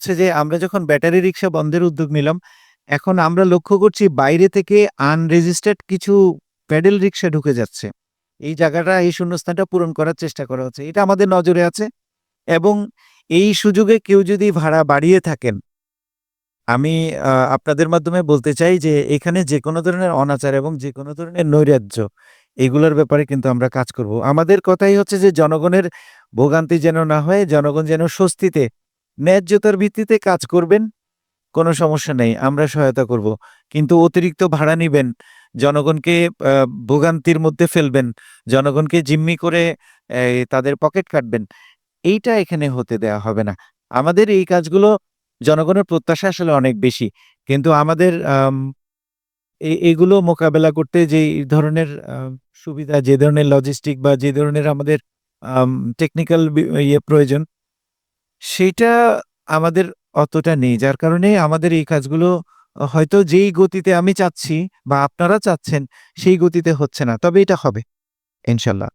হচ্ছে যে আমরা যখন ব্যাটারি রিক্সা বন্ধের উদ্যোগ নিলাম, এখন আমরা লক্ষ্য করছি বাইরে থেকে আনরেজিস্টার্ড কিছু প্যাডেল রিক্সা ঢুকে যাচ্ছে। এই জায়গাটা, এই শূন্যস্থানটা পূরণ করার চেষ্টা করা হচ্ছে। এটা আমাদের নজরে আছে এবং এই সুযোগে কেউ যদি ভাড়া বাড়িয়ে থাকেন আমি আপনাদের মাধ্যমে বলতে চাই যে এখানে যে কোনো ধরনের অনাচার এবং যে কোনো ধরনের নৈরাজ্য এগুলোর ব্যাপারে কিন্তু আমরা কাজ করব। আমাদের কথাই হচ্ছে যে জনগণের ভোগান্তি যেন না হয়, জনগণ যেন স্বস্তিতে ন্যায্যতার ভিত্তিতে কাজ করবেন, কোনো সমস্যা নেই। আমরা সহায়তা করব। কিন্তু অতিরিক্ত ভাড়া নিবেন, জনগণকে ভোগান্তির মধ্যে ফেলবেন, জনগণকে জিম্মি করে তাদের পকেট কাটবেন। এইটা এখানে হতে দেয়া হবে না। আমাদের এই কাজগুলো জনগণের প্রত্যাশা আসলে অনেক বেশি। কিন্তু আমাদের আম এগুলো মোকাবেলা করতে যেই ধরনের সুবিধা, যে ধরনের লজিস্টিক বা যে ধরনের আমাদের টেকনিক্যাল ইয়ে প্রয়োজন সেইটা আমাদের অতটা নেই। যার কারণে আমাদের এই কাজগুলো হয়তো যেই গতিতে আমি চাচ্ছি বা আপনারা চাচ্ছেন, সেই গতিতে হচ্ছে না। তবে এটা হবে। ইনশাল্লাহ।